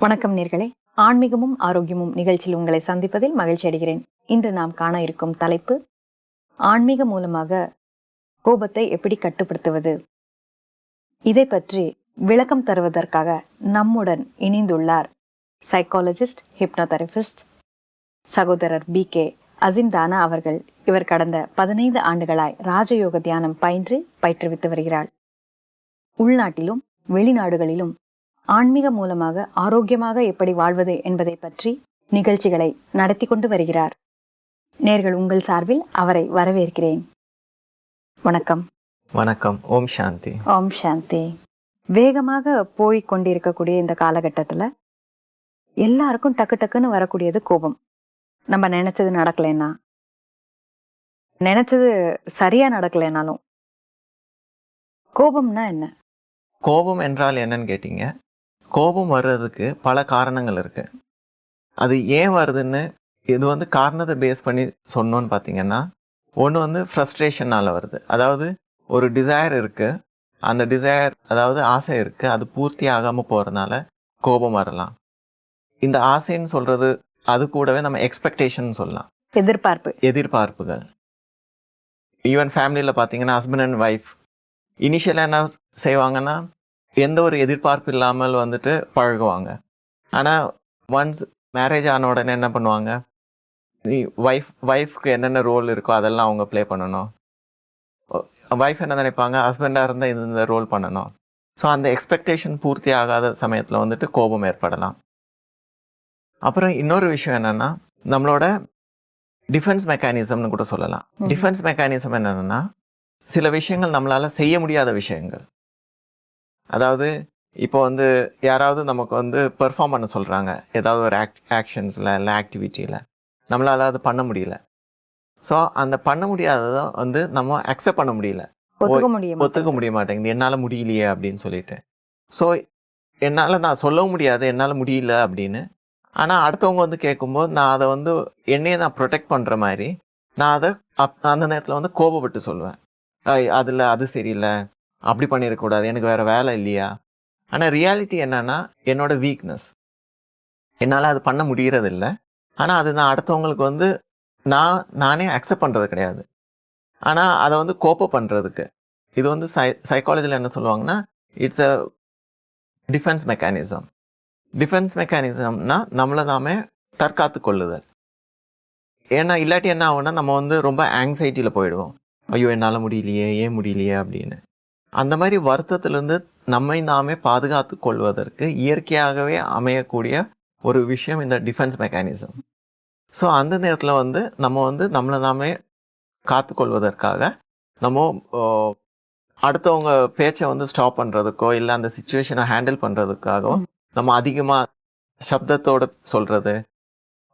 வணக்கம் நேர்களே. ஆன்மீகமும் ஆரோக்கியமும் நிகழ்ச்சியில் உங்களை சந்திப்பதில் மகிழ்ச்சி அடைகிறேன். இன்று நாம் காண இருக்கும் தலைப்பு ஆன்மீக மூலமாக கோபத்தை எப்படி கட்டுப்படுத்துவது? இதை பற்றி விளக்கம் தருவதற்காக நம்முடன் இணைந்துள்ளார் சைக்காலஜிஸ்ட் ஹிப்னோதெரபிஸ்ட் சகோதரர் பி கே அசிம்தானா அவர்கள். இவர் கடந்த பதினைந்து ஆண்டுகளாய் ராஜயோக தியானம் பயின்று பயிற்றுவித்து வருகிறார். உள்நாட்டிலும் வெளிநாடுகளிலும் ஆன்மீக மூலமாக ஆரோக்கியமாக எப்படி வாழ்வது என்பதை பற்றி நிகழ்ச்சிகளை நடத்தி கொண்டு வருகிறார். நேர்கள் உங்கள் சார்பில் அவரை வரவேற்கிறேன். வணக்கம். வணக்கம். ஓம் சாந்தி. ஓம் சாந்தி. வேகமாக போய் கொண்டிருக்கக்கூடிய இந்த காலகட்டத்தில் எல்லாருக்கும் டக்கு டக்குன்னு வரக்கூடியது கோபம். நம்ம நினைச்சது நடக்கலைன்னா நினைச்சது சரியா நடக்கலைனாலும் கோபம்னா என்ன? கோபம் என்றால் என்னன்னு கேட்டீங்க? கோபம் வர்றதுக்கு பல காரணங்கள் இருக்கு. அது ஏன் வருதுன்னு இது வந்து காரணத்தை பேஸ் பண்ணி சொன்னோன்னு பார்த்தீங்கன்னா ஒன்று வந்து ஃப்ரஸ்ட்ரேஷனால் வருது. அதாவது ஒரு டிசையர் இருக்கு. அந்த டிசையர் அதாவது ஆசை இருக்கு. அது பூர்த்தி ஆகாமல் போகிறதுனால கோபம் வரலாம். இந்த ஆசைன்னு சொல்றது அது கூடவே நம்ம எக்ஸ்பெக்டேஷன் சொல்லலாம். எதிர்பார்ப்பு. எதிர்பார்ப்புகள். ஈவன் ஃபேமிலியில் பார்த்தீங்கன்னா ஹஸ்பண்ட் அண்ட் ஒய்ஃப் இனிஷியலாக என்ன செய்வாங்கன்னா எந்த ஒரு எதிர்பார்ப்பு இல்லாமல் வந்துட்டு பழகுவாங்க. ஆனால் ஒன்ஸ் மேரேஜ் ஆன உடனே என்ன பண்ணுவாங்க? ஒய்ஃப் ஒய்ஃப்க்கு என்னென்ன ரோல் இருக்கோ அதெல்லாம் அவங்க ப்ளே பண்ணணும். ஒய்ஃப் என்ன நினைப்பாங்க? ஹஸ்பண்டாக இருந்தால் இந்த இந்த ரோல் பண்ணணும். ஸோ அந்த எக்ஸ்பெக்டேஷன் பூர்த்தி ஆகாத சமயத்தில் வந்துட்டு கோபம் ஏற்படலாம். அப்புறம் இன்னொரு விஷயம் என்னென்னா நம்மளோட டிஃபென்ஸ் மெக்கானிசம்னு கூட சொல்லலாம். டிஃபென்ஸ் மெக்கானிசம் என்னன்னா சில விஷயங்கள் நம்மளால செய்ய முடியாத விஷயங்கள். அதாவது இப்போ வந்து யாராவது நமக்கு வந்து பெர்ஃபார்ம் பண்ண சொல்கிறாங்க ஏதாவது ஒரு ஆக்ட் ஆக்ஷன்ஸில் இல்லை ஆக்டிவிட்டியில் நம்மளால அது பண்ண முடியல. ஸோ அந்த பண்ண முடியாததை வந்து நம்ம அக்செப்ட் பண்ண முடியல. ஒத்துக்க முடிய மாட்டேங்குது. என்னால் முடியலையே அப்படின்னு சொல்லிட்டு. ஸோ என்னால் நான் சொல்லவும் முடியாது. என்னால் முடியல அப்படின்னு. ஆனால் அடுத்தவங்க வந்து கேட்கும்போது நான் அதை வந்து என்னையே நான் ப்ரொடெக்ட் பண்ணுற மாதிரி நான் அதை அப் அந்த நேரத்தில் வந்து கோபப்பட்டு சொல்லுவேன். அதில் அது சரியில்லை. அப்படி பண்ணிடக்கூடாது எனக்கு வேறு வேலை இல்லையா? ஆனால் ரியாலிட்டி என்னன்னா என்னோடய வீக்னஸ் என்னால் அது பண்ண முடிகிறதில்ல ஆனால் அது நான் அடுத்தவங்களுக்கு வந்து நான் நானே அக்செப்ட் பண்ணுறது கிடையாது. ஆனால் அதை வந்து கோப்ப பண்ணுறதுக்கு இது வந்து சை சைக்காலஜியில் என்ன சொல்லுவாங்கன்னா it's a defence mechanism defence மெக்கானிசம்னா நம்மளை நாமே தற்காத்து கொள்ளுதல். ஏன்னா இல்லாட்டி என்ன ஆகும்னா நம்ம வந்து ரொம்ப ஆங்ஸைட்டியில் போயிடுவோம். ஐயோ என்னால் முடியலையே ஏன் முடியலையே அப்படின்னு. அந்த மாதிரி வருத்தத்திலிருந்து நம்மை நாமே பாதுகாத்து கொள்வதற்கு இயற்கையாகவே அமையக்கூடிய ஒரு விஷயம் இந்த டிஃபென்ஸ் மெக்கானிசம் ஸோ அந்த நேரத்தில் வந்து நம்ம வந்து நம்மளை நாமே காத்துக்கொள்வதற்காக நம்ம அடுத்தவங்க பேச்சை வந்து ஸ்டாப் பண்ணுறதுக்கோ இல்லை அந்த சுச்சுவேஷனை ஹேண்டில் பண்ணுறதுக்காகவோ. நம்ம அதிகமாக சப்தத்தோட சொல்கிறது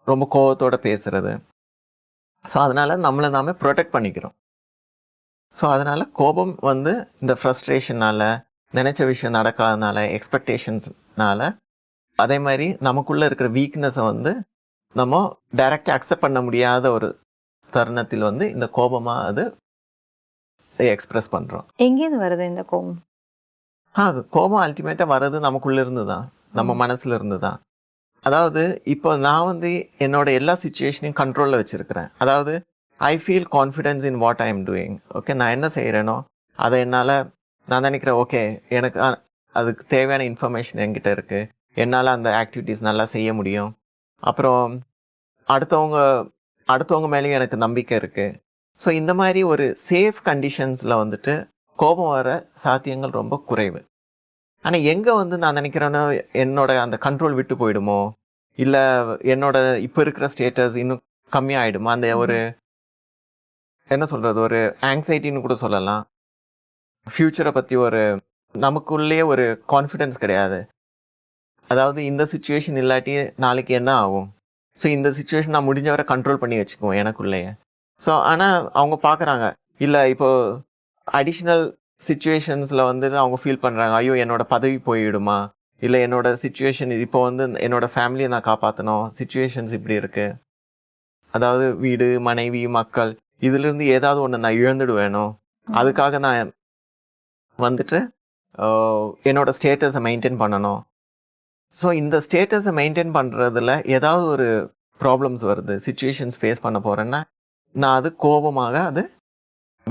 ரொம்ப கோவத்தோட பேசுறது. ஸோ அதனால் நம்மளை நாமே ப்ரொடெக்ட் பண்ணிக்கிறோம். ஸோ அதனால் கோபம் வந்து இந்த ஃப்ரஸ்ட்ரேஷனால் நினச்ச விஷயம் நடக்காதனால எக்ஸ்பெக்டேஷன்ஸ்னால அதே மாதிரி நமக்குள்ளே இருக்கிற வீக்னஸை வந்து நம்ம டைரெக்டாக அக்செப்ட் பண்ண முடியாத ஒரு தருணத்தில் வந்து இந்த கோபமாக அது எக்ஸ்பிரஸ் பண்ணுறோம் எங்கேருந்து வருது இந்த கோபம்? ஆ கோபம் அல்டிமேட்டாக வர்றது நமக்குள்ள இருந்து தான் நம்ம. மனசுல இருந்து தான் அதாவது இப்போ நான் வந்து என்னோட எல்லா சுச்சுவேஷனையும் கண்ட்ரோலில் வச்சுருக்கிறேன். அதாவது I feel confidence in what I am doing okay நான் என்ன செய்கிறேனோ அதை என்னால் நான் நினைக்கிறேன் ஓகே எனக்கு அதுக்கு தேவையான இன்ஃபர்மேஷன் என்கிட்ட இருக்குது என்னால் அந்த ஆக்டிவிட்டீஸ் நல்லா செய்ய முடியும். அப்புறம் அடுத்தவங்க அடுத்தவங்க மேலேயும் எனக்கு நம்பிக்கை இருக்குது ஸோ இந்த மாதிரி ஒரு சேஃப் கண்டிஷன்ஸில் வந்துட்டு கோபம் வர சாத்தியங்கள் ரொம்ப குறைவு. ஆனால் எங்கே வந்து நான் நினைக்கிறேன்னா என்னோட அந்த கண்ட்ரோல் விட்டு போயிடுமோ இல்லை என்னோட இப்போ இருக்கிற ஸ்டேட்டஸ் இன்னும் கம்மியாகிடுமா அந்த ஒரு என்ன சொல்கிறது ஒரு ஆங்ஸைட்டின்னு கூட சொல்லலாம். ஃப்யூச்சரை பற்றி ஒரு நமக்குள்ளேயே ஒரு கான்ஃபிடென்ஸ் கிடையாது. அதாவது இந்த சுச்சுவேஷன் இல்லாட்டி நாளைக்கு என்ன ஆகும்? ஸோ இந்த சுச்சுவேஷன் நான் முடிஞ்ச வரை கண்ட்ரோல் பண்ணி வச்சுக்குவோம் எனக்குள்ளேயே. ஸோ ஆனால் அவங்க பார்க்குறாங்க இல்லை இப்போது அடிஷ்னல் சுச்சுவேஷன்ஸில் வந்து அவங்க ஃபீல் பண்ணுறாங்க ஐயோ என்னோடய பதவி போயிடுமா இல்லை என்னோட சுச்சுவேஷன் இப்போ வந்து என்னோடய ஃபேமிலியை நான் காப்பாற்றணும் சுச்சுவேஷன்ஸ் இப்படி இருக்குது அதாவது வீடு மனைவி மக்கள். இதுலேருந்து ஏதாவது ஒன்று நான் இழந்துடுவேனோ? அதுக்காக நான் வந்துட்டு என்னோட ஸ்டேட்டஸை மெயின்டைன் பண்ணணும். ஸோ இந்த ஸ்டேட்டஸை மெயின்டைன் பண்ணுறதுல ஏதாவது ஒரு ப்ராப்ளம்ஸ் வருது சுச்சுவேஷன்ஸ் ஃபேஸ் பண்ண போகிறேன்னா நான் அது கோபமாக அது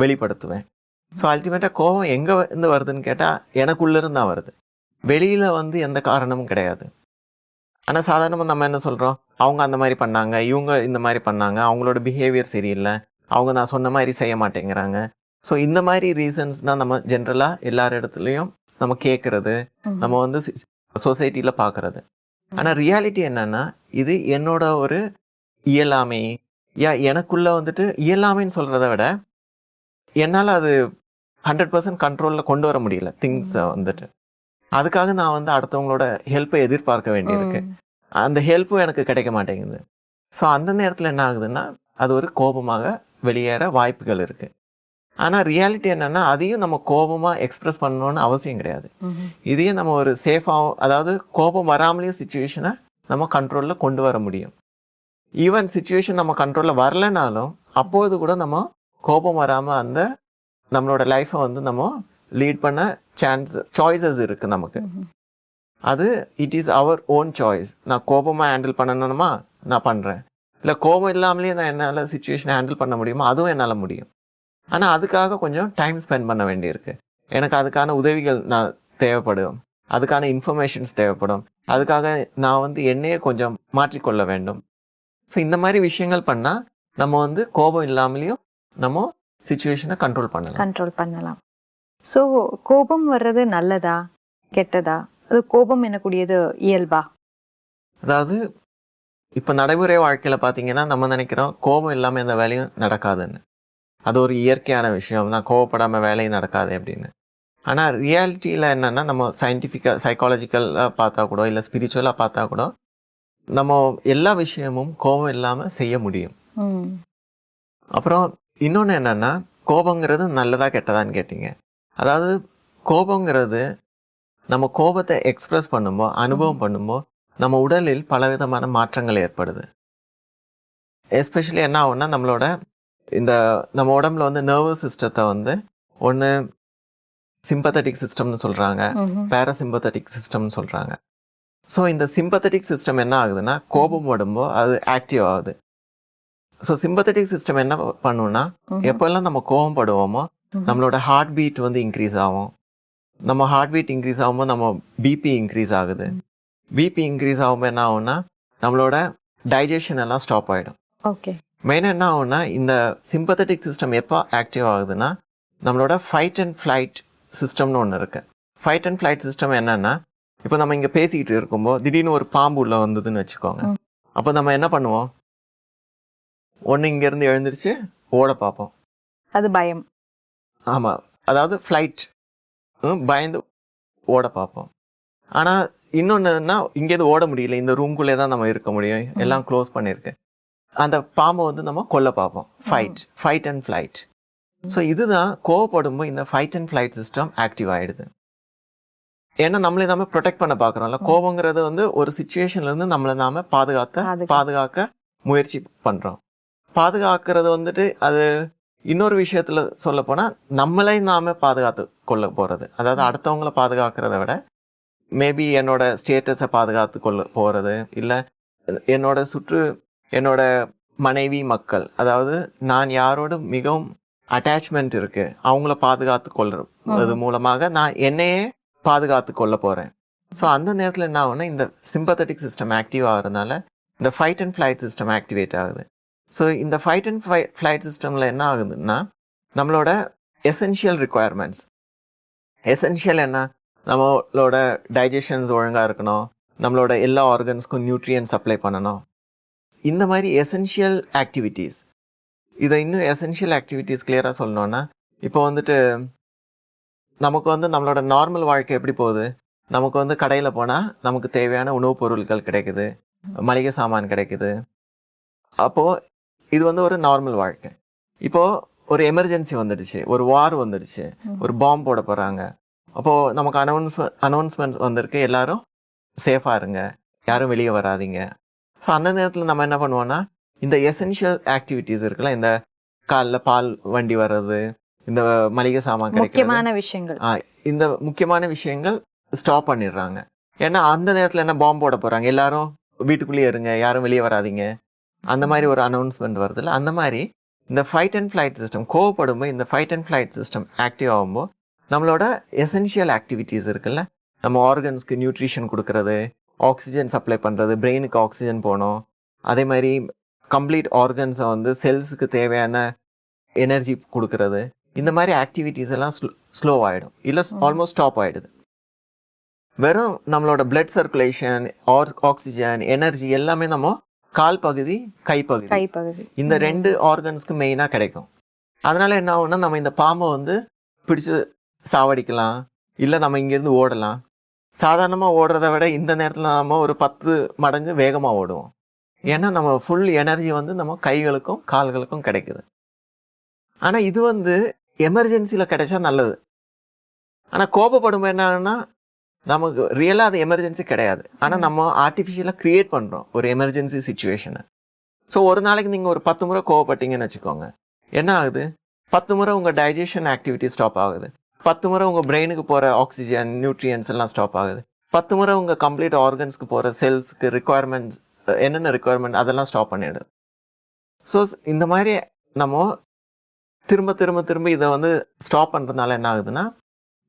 வெளிப்படுத்துவேன். ஸோ அல்டிமேட்டாக கோபம் எங்கே இருந்து வருதுன்னு கேட்டால் எனக்குள்ளேருந்து தான் வருது. வெளியில் வந்து எந்த காரணமும் கிடையாது. ஆனால் சாதாரணமாக நம்ம என்ன சொல்கிறோம் அவங்க அந்த மாதிரி பண்ணாங்க இவங்க இந்த மாதிரி பண்ணாங்க அவங்களோட பிஹேவியர் சரியில்லை. அவங்க நான் சொன்ன மாதிரி செய்ய மாட்டேங்கிறாங்க. ஸோ இந்த மாதிரி ரீசன்ஸ் தான் நம்ம ஜென்ரலாக எல்லார் இடத்துலையும் நம்ம கேட்குறது. நம்ம வந்து சொசைட்டியில் பார்க்குறது ஆனால் ரியாலிட்டி என்னன்னா இது என்னோட ஒரு இயலாமை. யா எனக்குள்ள வந்துட்டு இயலாமைன்னு சொல்கிறத விட என்னால் அது ஹண்ட்ரட் பர்சன்ட் கண்ட்ரோலில் கொண்டு வர முடியல திங்ஸை வந்துட்டு. அதுக்காக நான் வந்து அடுத்தவங்களோட ஹெல்ப்பை எதிர்பார்க்க வேண்டியிருக்கு. அந்த ஹெல்ப்பும் எனக்கு கிடைக்க மாட்டேங்குது. ஸோ அந்த நேரத்தில் என்ன ஆகுதுன்னா அது ஒரு கோபமாக வெளியேற வாய்ப்புகள் இருக்குது ஆனால் ரியாலிட்டி என்னென்னா அதையும் நம்ம கோபமாக எக்ஸ்பிரஸ் பண்ணணும்னு அவசியம் கிடையாது. இதையும் நம்ம ஒரு சேஃபாகவும் அதாவது கோபம் வராமலேயும் சுச்சுவேஷனை நம்ம கண்ட்ரோலில் கொண்டு வர முடியும். ஈவன் சுச்சுவேஷன் நம்ம கண்ட்ரோலில் வரலைனாலும் அப்போது கூட நம்ம கோபம் வராமல் அந்த நம்மளோட லைஃப்பை வந்து நம்ம லீட் பண்ண சான்ஸ் சாய்ஸஸ் இருக்குது நமக்கு. அது it is our own choice நான் கோபமாக ஹேண்டில் பண்ணணுமா? நான் பண்ணுறேன் இல்லை கோபம் இல்லாமலேயே நான் என்னால் சுச்சுவேஷனை ஹேண்டில் பண்ண முடியுமோ? அதுவும் என்னால் முடியும். ஆனால் அதுக்காக கொஞ்சம் டைம் ஸ்பெண்ட் பண்ண வேண்டியிருக்கு. எனக்கு அதுக்கான உதவிகள் நான் தேவைப்படும். அதுக்கான இன்ஃபர்மேஷன்ஸ் தேவைப்படும். அதுக்காக நான் வந்து என்னையே கொஞ்சம் மாற்றிக்கொள்ள வேண்டும். ஸோ இந்த மாதிரி விஷயங்கள் பண்ணால் நம்ம வந்து கோபம் இல்லாமலேயும் நம்ம சுச்சுவேஷனை கண்ட்ரோல் பண்ணலாம். கண்ட்ரோல் பண்ணலாம். ஸோ கோபம் வர்றது நல்லதா? கெட்டதா? அது கோபம் என்னக்கூடியது இயல்பா? அதாவது இப்போ நடைமுறை வாழ்க்கையில் பார்த்தீங்கன்னா நம்ம நினைக்கிறோம் கோபம் இல்லாமல் எந்த வேலையும் நடக்காதுன்னு. அது ஒரு இயற்கையான விஷயம் நான் கோவப்படாமல் வேலையும் நடக்காது அப்படின்னு. ஆனால் ரியாலிட்டியில் என்னென்னா நம்ம சயின்டிஃபிக்காக சைக்காலஜிக்கலாக பார்த்தா கூட இல்லை ஸ்பிரிச்சுவலாக பார்த்தா கூட நம்ம எல்லா விஷயமும் கோபம் இல்லாமல் செய்ய முடியும். அப்புறம் இன்னொன்று என்னென்னா கோபங்கிறது நல்லதா கெட்டதான்னு கேட்டிங்க. அதாவது கோபங்கிறது நம்ம கோபத்தை எக்ஸ்பிரஸ் பண்ணும்போது அனுபவம் பண்ணும்போது நம்ம உடலில் பலவிதமான மாற்றங்கள் ஏற்படுது. எஸ்பெஷலி என்ன ஆகும்னா நம்மளோட இந்த நம்ம உடம்புல வந்து நர்வஸ் சிஸ்டத்தை வந்து ஒன்று சிம்பத்தட்டிக் சிஸ்டம்னு சொல்கிறாங்க. பேராசிம்பத்தட்டிக் சிஸ்டம்னு சொல்கிறாங்க ஸோ இந்த சிம்பத்தட்டிக் சிஸ்டம் என்ன ஆகுதுன்னா கோபம் உடம்போ அது ஆக்டிவ் ஆகுது. ஸோ சிம்பத்தட்டிக் சிஸ்டம் என்ன பண்ணுன்னா. எப்போல்லாம் நம்ம கோவப்படுவோமோ ம்ஹும். நம்மளோட ஹார்ட் பீட் வந்து இன்க்ரீஸ் ஆகும். நம்ம ஹார்ட் பீட் இன்க்ரீஸ் ஆகும்போது நம்ம பிபி இன்க்ரீஸ் ஆகுது. பிபி இன்க்ரீஸ் ஆகும்போது என்ன ஆகும்னா நம்மளோட டைஜஷன் எல்லாம் ஸ்டாப் ஆகிடும் ஓகே மெயினாக என்ன ஆகும்னா இந்த சிம்பத்தட்டிக் சிஸ்டம் எப்போ ஆக்டிவ் ஆகுதுன்னா நம்மளோட ஃபைட் அண்ட் ஃப்ளைட் சிஸ்டம்னு ஒன்று இருக்குது ஃபைட் அண்ட் ஃப்ளைட் சிஸ்டம் என்னன்னா இப்போ நம்ம இங்கே பேசிக்கிட்டு இருக்கும்போது திடீர்னு ஒரு பாம்பு உள்ள வந்ததுன்னு வச்சுக்கோங்க. அப்போ நம்ம என்ன பண்ணுவோம்? ஒன்று இங்கேருந்து எழுந்திருச்சு ஓட பார்ப்போம். அது பயம். ஆமாம் அதாவது ஃப்ளைட் பயந்து ஓட பார்ப்போம். ஆனால் இன்னொன்றுனா இங்கேருந்து ஓட முடியல. இந்த ரூம்குள்ளே தான் நம்ம இருக்க முடியும். எல்லாம் க்ளோஸ் பண்ணியிருக்கு. அந்த பாம்பை வந்து நம்ம கொல்ல பார்ப்போம். Fight fight and flight so இதுதான் கோவப்படும்போது இந்த fight and flight system active ஆகிடுது ஏன்னா நம்மளே நாம ப்ரொடெக்ட் பண்ண பார்க்குறோம்ல. கோபங்கிறது வந்து ஒரு சுச்சுவேஷன்லேருந்து நம்மளை நாம பாதுகாத்த பாதுகா- பாதுகாக்க முயற்சி பண்ணுறோம் பாதுகாக்கிறது வந்துட்டு அது இன்னொரு விஷயத்துல சொல்ல போனா நம்மளை நாம பாதுகாத்து கொள்ள போறது. அதாவது அடுத்தவங்கள பாதுகாக்கிறத விட மேபி என்னோட ஸ்டேட்டஸை பாதுகாத்து கொள்ள போறது. இல்லை என்னோட சுற்று என்னோட மனைவி மக்கள் அதாவது நான் யாரோட மிகவும் அட்டாச்மெண்ட் இருக்கு அவங்கள பாதுகாத்து கொள்றது மூலமாக நான் என்னையே பாதுகாத்து கொள்ள போறேன். ஸோ அந்த நேரத்தில் என்ன ஆகும்னா இந்த சிம்பத்தட்டிக் சிஸ்டம் ஆக்டிவ் ஆகிறதுனால இந்த fight and flight system activate ஆகுது. ஸோ இந்த ஃபைட் அண்ட் ஃபை ஃப்ளைட் சிஸ்டமில் என்ன ஆகுதுன்னா நம்மளோட எசென்ஷியல் ரிக்குவயர்மெண்ட்ஸ் எசென்ஷியல் என்ன? நம்மளோட டைஜஷன்ஸ் ஒழுங்காக இருக்கணும். நம்மளோட எல்லா ஆர்கன்ஸ்க்கும் நியூட்ரியன் சப்ளை பண்ணணும். இந்த மாதிரி எசென்ஷியல் ஆக்டிவிட்டீஸ் இதை இன்னும் எசென்ஷியல் ஆக்டிவிட்டீஸ் கிளியராக சொல்லணும்னா இப்போ வந்துட்டு நமக்கு வந்து நம்மளோட நார்மல் வாழ்க்கை எப்படி போகுது? நமக்கு வந்து கடையில் போனால் நமக்கு தேவையான உணவுப் பொருட்கள் கிடைக்குது. மளிகை சாமான் கிடைக்குது. அப்போது இது வந்து ஒரு நார்மல் வாழ்க்கை. இப்போது ஒரு எமர்ஜென்சி வந்துடுச்சு. ஒரு வார் வந்துடுச்சு. ஒரு பாம்பு போட போகிறாங்க அப்போது நமக்கு அனௌன்ஸ்மெண்ட் அனௌன்ஸ்மெண்ட்ஸ் வந்திருக்கு. எல்லாரும் சேஃபாக இருங்க. யாரும் வெளியே வராதீங்க. ஸோ அந்த நேரத்தில் நம்ம என்ன பண்ணுவோம்னா இந்த எசென்ஷியல் ஆக்டிவிட்டீஸ் இருக்குல்ல இந்த காலைல பால் வண்டி வர்றது இந்த மளிகை சாமான் முக்கியமான விஷயங்கள். இந்த முக்கியமான விஷயங்கள் ஸ்டாப் பண்ணிடுறாங்க. ஏன்னா அந்த நேரத்தில் என்ன பாம்பு போட போகிறாங்க எல்லாரும் வீட்டுக்குள்ளேயே இருங்க. யாரும் வெளியே வராதீங்க. அந்த மாதிரி ஒரு அனௌன்ஸ்மெண்ட் வருதுல்ல. அந்த மாதிரி இந்த ஃபைட் அண்ட் ஃப்ளைட் சிஸ்டம் கோவப்படும்போது இந்த fight and flight system active ஆகும்போது நம்மளோட எசென்ஷியல் ஆக்டிவிட்டீஸ் இருக்குல்ல? நம்ம ஆர்கன்ஸ்க்கு நியூட்ரிஷன் கொடுக்கறது ஆக்சிஜன் சப்ளை பண்ணுறது பிரெயினுக்கு ஆக்சிஜன் போகணும். அதே மாதிரி கம்ப்ளீட் ஆர்கன்ஸை வந்து செல்ஸுக்கு தேவையான எனர்ஜி கொடுக்கறது. இந்த மாதிரி ஆக்டிவிட்டீஸ் எல்லாம் ஸ்லோ ஆகிடும் இல்லை. ஆல்மோஸ்ட் ஸ்டாப் ஆகிடுது வெறும் நம்மளோட பிளட் சர்க்குலேஷன் ஆக்சிஜன் எனர்ஜி எல்லாமே நம்ம கால் பகுதி கை பகுதி. கைப்பகுதி இந்த. ரெண்டு ஆர்கன்ஸ்க்கு மெயினாக கிடைக்கும். அதனால என்ன ஆகும்னா நம்ம இந்த பாம்பை வந்து பிடிச்சு சாவடிக்கலாம். இல்லை நம்ம இங்கேருந்து ஓடலாம். சாதாரணமாக ஓடுறத விட இந்த நேரத்தில் நம்ம ஒரு பத்து மடங்கு வேகமாக ஓடுவோம். ஏன்னா நம்ம ஃபுல் எனர்ஜி வந்து நம்ம கைகளுக்கும் கால்களுக்கும் கிடைக்குது. ஆனால் இது வந்து எமர்ஜென்சியில் கிடைச்சா நல்லது. ஆனால் கோபப்படும் என்ன ஆகும்னா நமக்கு ரியலாக அது எமர்ஜென்சி கிடையாது. ஆனால். நம்ம ஆர்டிஃபிஷியலாக க்ரியேட் பண்ணுறோம் ஒரு எமர்ஜென்சி சுச்சுவேஷனை ஸோ ஒரு நாளைக்கு நீங்கள் ஒரு பத்து முறை கோவப்பட்டீங்கன்னு வச்சுக்கோங்க. என்ன ஆகுது? பத்து முறை உங்கள் டைஜஷன் ஆக்டிவிட்டி ஸ்டாப் ஆகுது. பத்து முறை உங்கள் பிரெயினுக்கு போகிற ஆக்சிஜன் நியூட்ரியன்ஸ் எல்லாம் ஸ்டாப் ஆகுது. பத்து முறை உங்கள் கம்ப்ளீட் ஆர்கன்ஸ்க்கு போகிற செல்ஸ்க்கு ரிக்குவயர்மெண்ட்ஸ் என்னென்ன ரிக்குவயர்மெண்ட் அதெல்லாம் ஸ்டாப் பண்ணிடுது. ஸோ இந்த மாதிரி நம்ம திரும்ப திரும்ப திரும்ப இதை வந்து ஸ்டாப் பண்ணுறதுனால என்ன ஆகுதுன்னா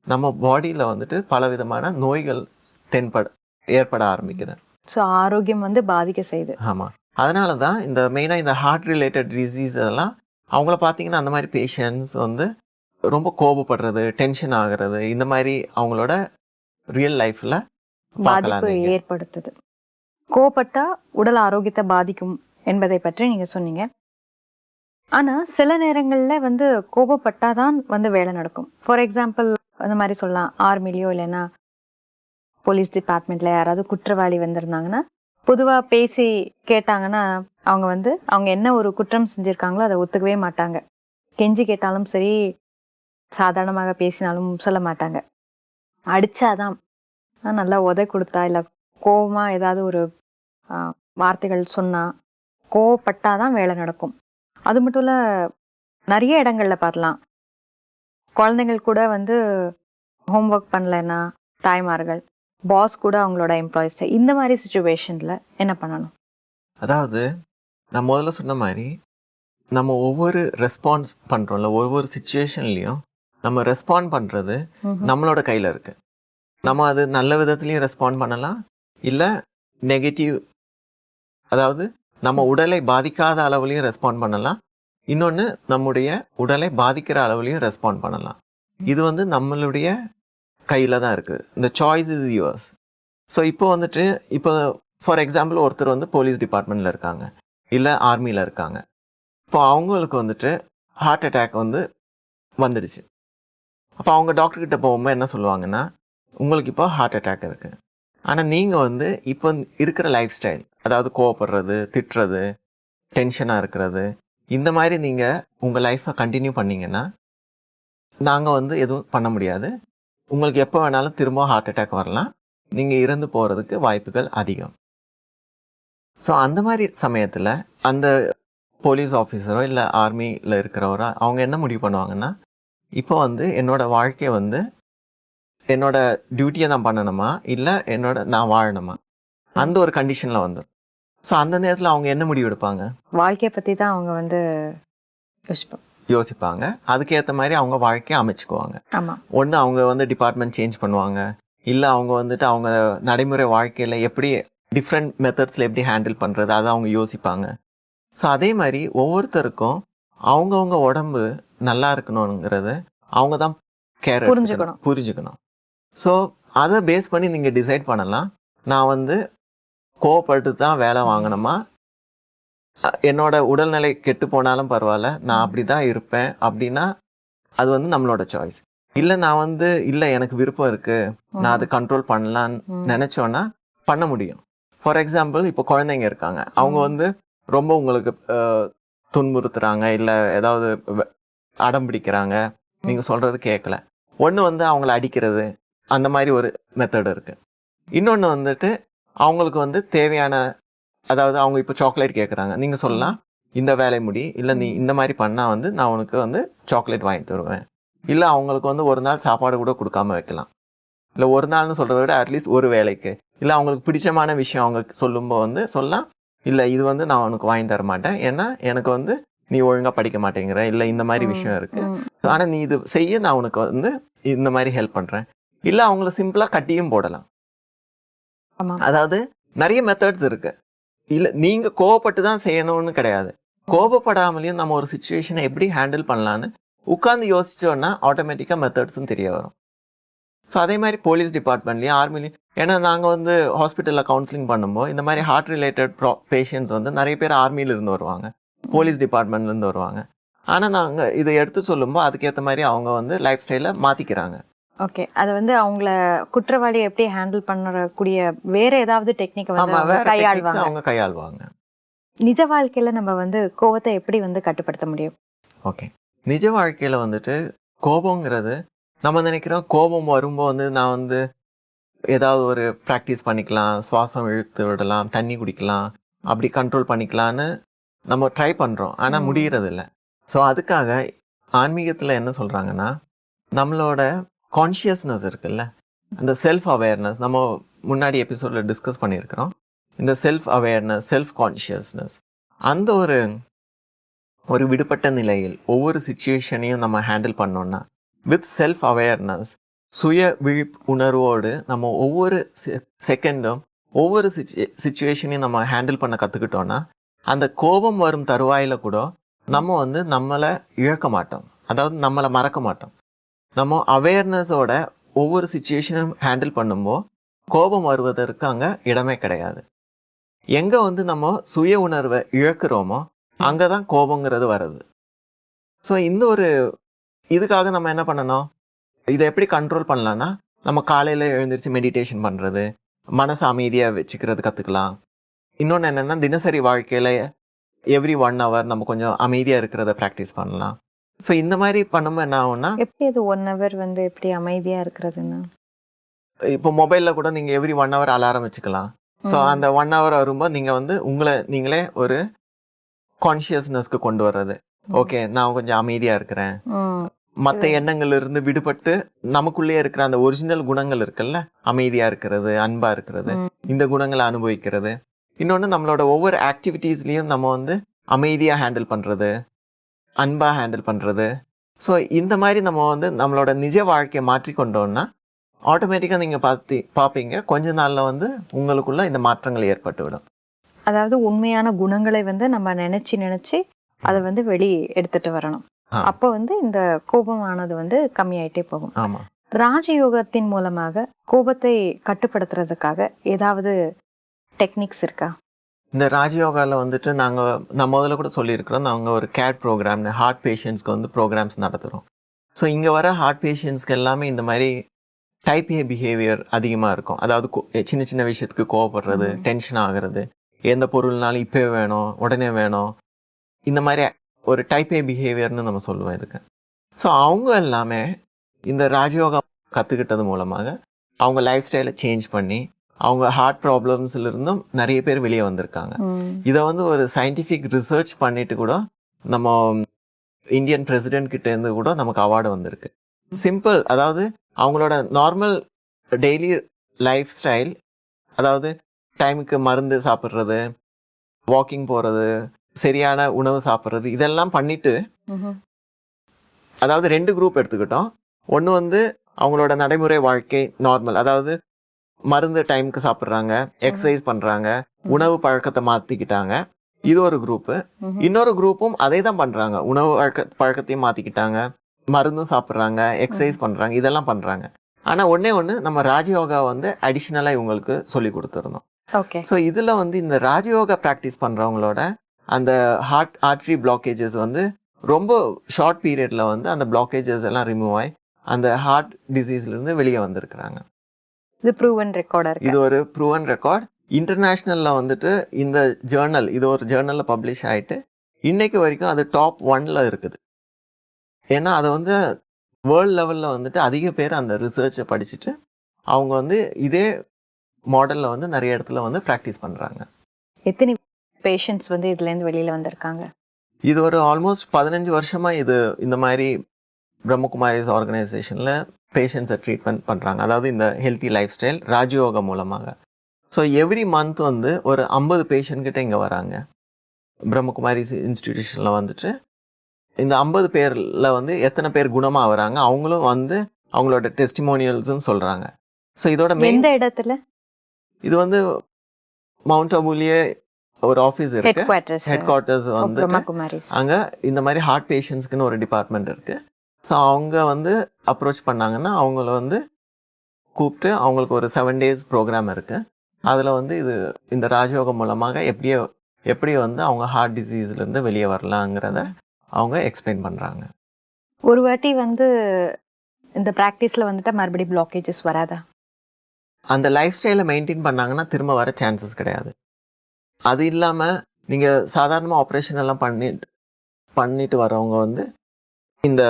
நம்ம பாடியில் வந்துட்டு பலவிதமான நோய்கள் தென்பட ஏற்பட ஆரம்பிக்குது. ஸோ ஆரோக்கியம் வந்து பாதிக்க செய்யுது. ஆமாம் அதனால தான் இந்த மெயினாக இந்த ஹார்ட் ரிலேட்டட் டிசீஸ் அதெல்லாம் அவங்கள பார்த்தீங்கன்னா அந்த மாதிரி பேஷண்ட்ஸ் வந்து ரொம்ப கோபப்படுறது டென்ஷன் ஆகுறது இந்த மாதிரி அவங்களோட ரியல் பார்க்கலாம் பாதிப்பு. ஏற்படுத்துது. கோபப்பட்டா உடல் ஆரோக்கியத்தை பாதிக்கும் என்பதை பற்றி நீங்க சொன்னீங்க. ஆனா சில நேரங்கள்ல வந்து கோபப்பட்டாதான் வந்து வேலை நடக்கும். ஃபார் எக்ஸாம்பிள் அந்த மாதிரி சொல்லலாம் ஆர்மிலையோ இல்லைன்னா போலீஸ் டிபார்ட்மெண்ட்ல யாராவது குற்றவாளி வந்திருந்தாங்கன்னா பொதுவா பேசி கேட்டாங்கன்னா அவங்க வந்து அவங்க என்ன ஒரு குற்றம் செஞ்சிருக்காங்களோ அதை ஒத்துக்கவே மாட்டாங்க. கெஞ்சி கேட்டாலும் சரி சாதாரணமாக பேசினாலும் சொல்ல மாட்டாங்க. அடித்தாதான் நல்லா உதை கொடுத்தா இல்லை கோபமாக ஏதாவது ஒரு வார்த்தைகள் சொன்னால் கோவப்பட்டால் தான் வேலை நடக்கும். அது மட்டும் இல்லை நிறைய இடங்களில் பார்க்கலாம். குழந்தைகள் கூட வந்து ஹோம்ஒர்க் பண்ணலைன்னா தாய்மார்கள் பாஸ் கூட அவங்களோட எம்ப்ளாயிஸ் இந்த மாதிரி சுச்சுவேஷனில் என்ன பண்ணணும்? அதாவது நான் முதல்ல சொன்ன மாதிரி நம்ம ஒவ்வொரு ரெஸ்பான்ஸ் பண்ணுறோம்ல ஒவ்வொரு சுச்சுவேஷன்லேயும் நம்ம ரெஸ்பாண்ட் பண்ணுறது. நம்மளோட கையில் இருக்கு. நம்ம அது நல்ல விதத்துலையும் ரெஸ்பாண்ட் பண்ணலாம். இல்லை நெகட்டிவ் அதாவது நம்ம உடலை பாதிக்காத அளவுலையும் ரெஸ்பாண்ட் பண்ணலாம். இன்னொன்று நம்முடைய உடலை பாதிக்கிற அளவுலையும் ரெஸ்பாண்ட் பண்ணலாம். இது வந்து நம்மளுடைய கையில் தான் இருக்குது இந்த சாய்ஸ் இஸ் யுவர்ஸ் ஸோ இப்போ வந்துட்டு இப்போ ஃபார் எக்ஸாம்பிள் ஒருத்தர் வந்து போலீஸ் டிபார்ட்மெண்ட்டில் இருக்காங்க. இல்லை ஆர்மியில் இருக்காங்க. இப்போ அவங்களுக்கு வந்துட்டு ஹார்ட் அட்டாக் வந்து வந்துடுச்சு. அப்போ அவங்க டாக்டர்கிட்ட போகும்போது என்ன சொல்லுவாங்கன்னா உங்களுக்கு இப்போ ஹார்ட் அட்டாக் இருக்குது ஆனால் நீங்கள் வந்து இப்போ இருக்கிற லைஃப் ஸ்டைல் அதாவது கோவப்படுறது திட்டுறது டென்ஷனாக இருக்கிறது இந்த மாதிரி நீங்கள் உங்கள் லைஃப்பை கண்டினியூ பண்ணிங்கன்னா நாங்கள் வந்து எதுவும் பண்ண முடியாது. உங்களுக்கு எப்போ வேணாலும் திரும்ப ஹார்ட் அட்டாக் வரலாம். நீங்கள் இறந்து போகிறதுக்கு வாய்ப்புகள் அதிகம். ஸோ அந்த மாதிரி சமயத்தில் அந்த போலீஸ் ஆஃபீஸரோ இல்லை ஆர்மியில் இருக்கிறவரோ அவங்க என்ன முடிவு பண்ணுவாங்கன்னா இப்போ வந்து என்னோட வாழ்க்கையை வந்து என்னோட டியூட்டியை நான் பண்ணணுமா? இல்லை என்னோட நான் வாழணுமா? அந்த ஒரு கண்டிஷனில் வந்துடும் ஸோ அந்த நேரத்தில் அவங்க என்ன முடிவு எடுப்பாங்க? வாழ்க்கையை பத்தி தான் அவங்க வந்து யோசிப்போம். யோசிப்பாங்க. அதுக்கேற்ற மாதிரி அவங்க வாழ்க்கையை அமைச்சுக்குவாங்க. ஆமா. ஒன்று அவங்க வந்து டிபார்ட்மெண்ட் சேஞ்ச் பண்ணுவாங்க. இல்லை அவங்க வந்துட்டு அவங்க நடைமுறை வாழ்க்கையில் எப்படி டிஃப்ரெண்ட் மெத்தட்ஸில் எப்படி ஹேண்டில் பண்ணுறது அதை அவங்க யோசிப்பாங்க. ஸோ அதே மாதிரி ஒவ்வொருத்தருக்கும் அவங்கவுங்க உடம்பு நல்லா இருக்கணுங்கிறது அவங்க தான் கேர் புரிஞ்சுக்கணும். புரிஞ்சுக்கணும். ஸோ அதை பேஸ் பண்ணி நீங்கள் டிசைட் பண்ணலாம். நான் வந்து கோவப்பட்டு தான் வேலை வாங்கணுமா? என்னோட உடல்நிலை கெட்டு போனாலும் பரவாயில்ல. நான் அப்படி தான் இருப்பேன் அப்படின்னா அது வந்து நம்மளோட சாய்ஸ் இல்லை நான் வந்து இல்லை எனக்கு விருப்பம் இருக்கு. நான் அது கண்ட்ரோல் பண்ணலான்னு. நினச்சோன்னா பண்ண முடியும். ஃபார் எக்ஸாம்பிள் இப்போ குழந்தைங்க இருக்காங்க. அவங்க. வந்து ரொம்ப உங்களுக்கு துன்புறுத்துறாங்க. இல்லை ஏதாவது அடம் பிடிக்கிறாங்க. நீங்கள் சொல்கிறது கேட்கல ஒன்று வந்து அவங்கள அடிக்கிறது அந்த மாதிரி ஒரு மெத்தட் இருக்குது இன்னொன்று வந்துட்டு அவங்களுக்கு வந்து தேவையான அதாவது அவங்க இப்போ சாக்லேட் கேட்குறாங்க நீங்கள் சொல்லலாம் இந்த வேலை முடி இல்லை நீ இந்த மாதிரி பண்ணால் வந்து நான் உனக்கு வந்து சாக்லேட் வாங்கி தருவேன். இல்லை அவங்களுக்கு வந்து ஒரு நாள் சாப்பாடு கூட கொடுக்காம வைக்கலாம். இல்லை ஒரு நாள்னு சொல்கிறத விட அட்லீஸ்ட் ஒரு வேலைக்கு. இல்லை அவங்களுக்கு பிடிச்சமான விஷயம் அவங்க சொல்லும்போது வந்து சொல்லலாம் இல்லை இது வந்து நான் உனக்கு வாங்கி தர மாட்டேன். ஏன்னா எனக்கு வந்து நீ ஒழுங்காக படிக்க மாட்டேங்கிற இல்லை இந்த மாதிரி விஷயம் இருக்குது. ஆனால் நீ இது செய்ய நான் உனக்கு வந்து இந்த மாதிரி ஹெல்ப் பண்ணுறேன் இல்லை அவங்கள சிம்பிளாக கட்டியும் போடலாம். அதாவது நிறைய மெத்தட்ஸ் இருக்கு. இல்லை நீங்கள் கோவப்பட்டு தான் செய்யணும்னு கிடையாது. கோபப்படாமலேயும் நம்ம ஒரு சுச்சுவேஷனை எப்படி ஹேண்டில் பண்ணலான்னு உட்காந்து யோசிச்சோன்னா ஆட்டோமேட்டிக்காக மெத்தட்ஸும் தெரிய வரும். ஸோ அதே மாதிரி போலீஸ் டிபார்ட்மெண்ட்லேயும் ஆர்மிலையும் ஏன்னா நாங்கள் வந்து ஹாஸ்பிட்டலில் கவுன்சிலிங் பண்ணும்போது இந்த மாதிரி ஹார்ட் ரிலேட்டட் ப்ரா பேஷண்ட்ஸ் வந்து நிறைய பேர் ஆர்மியில இருந்து வருவாங்க. போலீஸ் டிபார்ட்மெண்ட்லேருந்து வருவாங்க. ஆனால் நாங்கள் இதை எடுத்து சொல்லும்போது அதுக்கேற்ற மாதிரி அவங்க வந்து லைஃப் ஸ்டைலை மாற்றிக்கிறாங்க ஓகே. அது வந்து அவங்கள குற்றவாளி எப்படி ஹேண்டில் பண்ணக்கூடிய வேற ஏதாவது டெக்னிக் வந்து கையாளுவாங்க? அவங்க கையாளுவாங்க. நிஜ வாழ்க்கையில நம்ம வந்து கோவத்தை எப்படி வந்து கட்டுப்படுத்த முடியும்? ஓகே. நிஜ வாழ்க்கையில் வந்துட்டு கோபங்கிறது நம்ம நினைக்கிறோம் கோபம் வரும்போது வந்து நான் வந்து ஏதாவது ஒரு ப்ராக்டிஸ் பண்ணிக்கலாம் சுவாசம் இழுத்து விடலாம் தண்ணி குடிக்கலாம் அப்படி கண்ட்ரோல் பண்ணிக்கலான்னு நம்ம ட்ரை பண்ணுறோம் ஆனால் ம். முடியறதில்ல. ஸோ அதுக்காக ஆன்மீகத்தில் என்ன சொல்கிறாங்கன்னா நம்மளோட கான்ஷியஸ்னஸ் இருக்குல்ல? அந்த செல்ஃப் அவேர்னஸ் நம்ம முன்னாடி எபிசோடில் டிஸ்கஸ் பண்ணியிருக்கிறோம். இந்த செல்ஃப் அவேர்னஸ் செல்ஃப் கான்ஷியஸ்னஸ் அந்த ஒரு ஒரு விடுபட்ட நிலையில் ஒவ்வொரு சுச்சுவேஷனையும் நம்ம ஹேண்டில் பண்ணோம்னா வித் செல்ஃப் அவேர்னஸ் சுய விழிப்புணர்வோடு நம்ம ஒவ்வொரு செகண்டும் ஒவ்வொரு சுச்சுவேஷனையும் நம்ம ஹேண்டில் பண்ண கற்றுக்கிட்டோன்னா அந்த கோபம் வரும் தருவாயில் கூட நம்ம வந்து நம்மளை இழக்க மாட்டோம். அதாவது நம்மளை மறக்க மாட்டோம். நம்ம அவேர்னஸோட ஒவ்வொரு சுச்சுவேஷனும் ஹேண்டில் பண்ணும்போது கோபம் வருவதற்கு அங்கே இடமே கிடையாது. எங்கே வந்து நம்ம சுய உணர்வை இழக்கிறோமோ அங்கே தான் கோபங்கிறது வருது ஸோ இந்த ஒரு இதுக்காக நம்ம என்ன பண்ணணும்? இதை எப்படி கண்ட்ரோல் பண்ணலான்னா நம்ம காலையில் எழுந்திரிச்சு மெடிடேஷன் பண்ணுறது மனசு அமைதியாக வச்சுக்கிறது கற்றுக்கலாம் இன்னொன்று என்னென்னா தினசரி வாழ்க்கையில் எவ்ரி ஒன் ஹவர் நம்ம கொஞ்சம் அமைதியாக இருக்கிறத ப்ராக்டிஸ் பண்ணலாம். ஸோ இந்த மாதிரி பண்ணும்போது என்ன ஆகும்னா எப்படி அது ஒன் ஹவர் வந்து எப்படி அமைதியா இருக்கிறதுன்னா? இப்போ மொபைலில் கூட நீங்கள் எவ்ரி ஒன் ஹவர் அலாரம் வச்சுக்கலாம். ஸோ. அந்த ஒன் ஹவர் வரும்போது நீங்கள் வந்து உங்களை நீங்களே ஒரு கான்ஷியஸ்னஸ்க்கு கொண்டு வர்றது. ஓகே நான் கொஞ்சம் அமைதியாக இருக்கிறேன். மற்ற எண்ணங்கள்ல இருந்து விடுபட்டு நமக்குள்ளே இருக்கிற அந்த ஒரிஜினல் குணங்கள் இருக்குல்ல? அமைதியாக இருக்கிறது அன்பாக இருக்கிறது. இந்த குணங்களை அனுபவிக்கிறது. இன்னொன்று நம்மளோட ஒவ்வொரு ஆக்டிவிட்டீஸ்லேயும் நம்ம வந்து அமைதியாக ஹேண்டில் பண்ணுறது அன்பாக ஹேண்டில் பண்ணுறது ஸோ இந்த மாதிரி நம்ம வந்து நம்மளோட நிஜ வாழ்க்கையை மாற்றிக்கொண்டோம்னா ஆட்டோமேட்டிக்காக நீங்கள் பார்த்து பார்ப்பீங்க. கொஞ்ச நாளில் வந்து உங்களுக்குள்ள இந்த மாற்றங்கள் ஏற்பட்டு விடும் அதாவது உண்மையான குணங்களை வந்து நம்ம நினைச்சு நினைச்சு அதை வந்து வெளி எடுத்துட்டு வரணும். அப்போ வந்து இந்த கோபமானது வந்து கம்மியாயிட்டே போகும். ஆமாம் ராஜயோகத்தின் மூலமாக கோபத்தை கட்டுப்படுத்துறதுக்காக ஏதாவது டெக்னிக்ஸ் இருக்கா? இந்த ராஜயோகாவில் வந்துட்டு நாங்கள் நான் முதல்ல கூட சொல்லியிருக்கிறோம். நாங்கள் ஒரு கேட் ப்ரோக்ராம்னு ஹார்ட் பேஷண்ட்ஸ்க்கு வந்து ப்ரோக்ராம்ஸ் நடத்துகிறோம் ஸோ இங்கே வர ஹார்ட் பேஷண்ட்ஸ்க்கு எல்லாமே இந்த மாதிரி டைப் ஏ பிஹேவியர் அதிகமாக இருக்கும். அதாவது சின்ன சின்ன விஷயத்துக்கு கோவப்படுறது. டென்ஷன் ஆகுறது எந்த பொருள்னாலும் இப்போவே வேணும் உடனே வேணும். இந்த மாதிரி ஒரு டைப் ஏ பிஹேவியர்னு நம்ம சொல்லுவோம் இதுக்கு. ஸோ அவங்க எல்லாமே இந்த ராஜயோகா கற்றுக்கிட்டது மூலமாக அவங்க லைஃப் ஸ்டைலை சேஞ்ச் பண்ணி அவங்க ஹார்ட் ப்ராப்ளம்ஸ்ல இருந்தும் நிறைய பேர் வெளியே வந்திருக்காங்க. இதை வந்து ஒரு சயின்டிஃபிக் ரிசர்ச் பண்ணிட்டு கூட நம்ம இந்தியன் பிரசிடென்ட் கிட்ட இருந்து கூட நமக்கு அவார்டு வந்திருக்கு சிம்பிள் அதாவது அவங்களோட நார்மல் டெய்லி லைஃப் ஸ்டைல் அதாவது டைமுக்கு மருந்து சாப்பிட்றது வாக்கிங் போகிறது சரியான உணவு சாப்பிட்றது இதெல்லாம் பண்ணிட்டு. அதாவது ரெண்டு குரூப் எடுத்துக்கிட்டோம் ஒன்று வந்து அவங்களோட நடைமுறை வாழ்க்கை நார்மல் அதாவது மருந்து டைமுக்கு சாப்பிட்றாங்க எக்ஸசைஸ் பண்ணுறாங்க உணவு பழக்கத்தை மாற்றிக்கிட்டாங்க இது ஒரு குரூப்பு. இன்னொரு குரூப்பும் அதே தான் பண்ணுறாங்க உணவு பழக்க பழக்கத்தையும் மாற்றிக்கிட்டாங்க மருந்தும் சாப்பிட்றாங்க எக்ஸசைஸ் பண்ணுறாங்க இதெல்லாம் பண்ணுறாங்க ஆனால் ஒன்றே ஒன்று நம்ம ராஜயோகா வந்து அடிஷ்னலாக இவங்களுக்கு சொல்லி கொடுத்துருந்தோம் ஓகே ஸோ இதில் வந்து இந்த ராஜயோகா ப்ராக்டிஸ் பண்ணுறவங்களோட அந்த ஹார்ட் ஆர்ட்ரி பிளாக்கேஜஸ் வந்து ரொம்ப ஷார்ட் பீரியடில் வந்து அந்த பிளாக்கேஜஸ் எல்லாம் ரிமூவ் ஆகி அந்த ஹார்ட் டிசீஸ்லேருந்து வெளியே வந்திருக்கிறாங்க. இது ப்ரூவன் ரெக்கார்டா இருக்கு? இது ஒரு ப்ரூவன் ரெக்கார்ட் இன்டர்நேஷ்னலில் வந்துட்டு இந்த ஜேர்னல் இது ஒரு ஜேர்னலில் பப்ளிஷ் ஆகிட்டு இன்னைக்கு வரைக்கும் அது டாப் ஒன்ல இருக்குது. ஏன்னா அதை வந்து வேர்ல்ட் லெவலில் வந்துட்டு அதிக பேர் அந்த ரிசர்ச்சை படிச்சுட்டு அவங்க வந்து இதே மாடலில் வந்து நிறைய இடத்துல வந்து ப்ராக்டிஸ் பண்ணுறாங்க எத்தனை பேஷண்ட்ஸ் வந்து இதுல இருந்து வெளியில வந்திருக்காங்க? இது ஒரு ஆல்மோஸ்ட் பதினஞ்சு வருஷமாக இது இந்த மாதிரி பிரம்மகுமாரிஸ் ஆர்கனைசேஷனில் பேஷண்ட்ஸை ட்ரீட்மெண்ட் பண்ணுறாங்க அதாவது இந்த ஹெல்த்தி லைஃப் ஸ்டைல் ராஜயோகா மூலமாக. ஸோ எவ்ரி மந்த் வந்து ஒரு ஐம்பது பேஷண்ட் கிட்ட இங்கே வராங்க. பிரம்மகுமாரி இன்ஸ்டிடியூஷனில் வந்துட்டு. இந்த ஐம்பது பேரில் வந்து எத்தனை பேர் குணமாக வராங்க? அவங்களும் வந்து அவங்களோட டெஸ்டிமோனியல்ஸ்னு சொல்கிறாங்க ஸோ இதோட மெயின் இடத்துல? இது வந்து மவுண்ட் அபுலியே ஒரு ஆஃபீஸ் இருக்கு. ஹெட் குவார்ட்டர்ஸ் வந்து அங்கே இந்த மாதிரி ஹார்ட் பேஷண்ட்ஸ்க்குன்னு ஒரு டிபார்ட்மெண்ட் இருக்குது ஸோ அவங்க வந்து அப்ரோச் பண்ணாங்கன்னா அவங்கள வந்து கூப்பிட்டு அவங்களுக்கு ஒரு செவன் டேஸ் ப்ரோக்ராம் இருக்குது அதில் வந்து இது இந்த ராஜயோகம் மூலமாக எப்படியோ எப்படி வந்து அவங்க ஹார்ட் டிசீஸ்லேருந்து வெளியே வரலாங்கிறத அவங்க எக்ஸ்பிளைன் பண்ணுறாங்க ஒரு வாட்டி வந்து இந்த ப்ராக்டிஸில் வந்துட்டா மறுபடியும் பிளாக்கேஜஸ் வராதா? அந்த லைஃப் ஸ்டைலை மெயின்டைன் பண்ணாங்கன்னா திரும்ப வர சான்சஸ் கிடையாது. அது இல்லாமல் நீங்கள் சாதாரணமாக ஆப்ரேஷன் எல்லாம் பண்ணிட்டு பண்ணிட்டு வரவங்க வந்து இந்த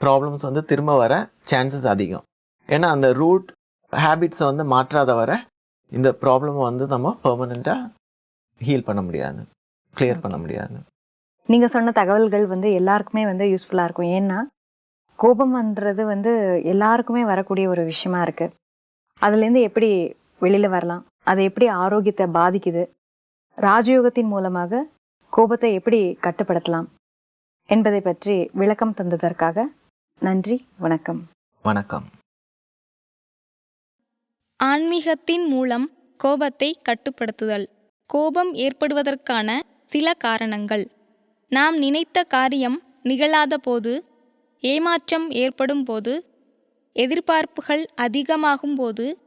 ப்ராப்ளம்ஸ் வந்து திரும்ப வர சான்சஸ் அதிகம். ஏன்னா அந்த ரூட் ஹேபிட்ஸை வந்து மாற்றாத வர இந்த ப்ராப்ளம் வந்து நம்ம பெர்மனெண்ட்டாக ஹீல் பண்ண முடியாது. கிளியர் பண்ண முடியாது. நீங்கள் சொன்ன தகவல்கள் வந்து எல்லாருக்குமே வந்து யூஸ்ஃபுல்லாக இருக்கும். ஏன்னா கோபம்ன்றது வந்து எல்லாருக்குமே வரக்கூடிய ஒரு விஷயமா இருக்கு. அதுலேருந்து எப்படி வெளியில் வரலாம்? அது எப்படி ஆரோக்கியத்தை பாதிக்குது? ராஜயோகத்தின் மூலமாக கோபத்தை எப்படி கட்டுப்படுத்தலாம்? என்பதை பற்றி விளக்கம் தந்ததற்காக நன்றி வணக்கம். வணக்கம். ஆன்மீகத்தின் மூலம் கோபத்தை கட்டுப்படுத்துதல். கோபம் ஏற்படுவதற்கான சில காரணங்கள். நாம் நினைத்த காரியம் நிகழாத போது ஏமாற்றம் ஏற்படும் போது எதிர்பார்ப்புகள் அதிகமாகும் போது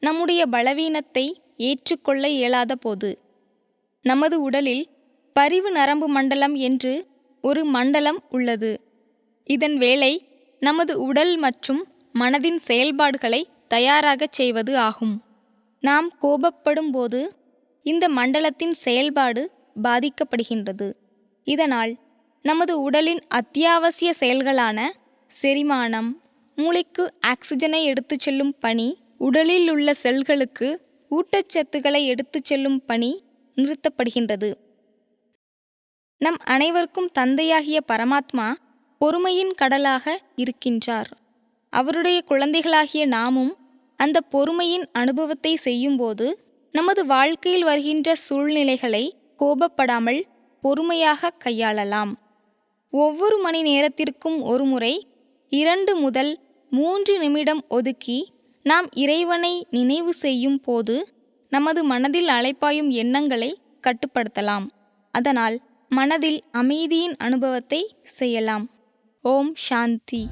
நம்முடைய பலவீனத்தை ஏற்றுக்கொள்ள இயலாத போது. நமது உடலில் பரிவு நரம்பு மண்டலம் என்று ஒரு மண்டலம் உள்ளது. இதன் வேலை நமது உடல் மற்றும் மனதின் செயல்பாடுகளை தயாராகச் செய்வது ஆகும். நாம் கோபப்படும் போது இந்த மண்டலத்தின் செயல்பாடு பாதிக்கப்படுகின்றது. இதனால் நமது உடலின் அத்தியாவசிய செயல்களான செரிமானம் மூளைக்கு ஆக்சிஜனை எடுத்துச் செல்லும் பணி உடலில் உள்ள செல்களுக்கு ஊட்டச்சத்துக்களை எடுத்துச் செல்லும் பணி நிறுத்தப்படுகின்றது. நம் அனைவருக்கும் தந்தையாகிய பரமாத்மா பொறுமையின் கடலாக இருக்கின்றார். அவருடைய குழந்தைகளாகிய நாமும் அந்த பொறுமையின் அனுபவத்தை செய்யும்போது நமது வாழ்க்கையில் வருகின்ற சூழ்நிலைகளை கோபப்படாமல் பொறுமையாக கையாளலாம். ஒவ்வொரு மணி நேரத்திற்கும் ஒருமுறை இரண்டு முதல் மூன்று நிமிடம் ஒதுக்கி நாம் இறைவனை நினைவு செய்யும் போது நமது மனதில் அலைப்பாயும் எண்ணங்களை கட்டுப்படுத்தலாம். அதனால் மனதில் அமைதியின் அனுபவத்தை செய்யலாம். ஓம் சாந்தி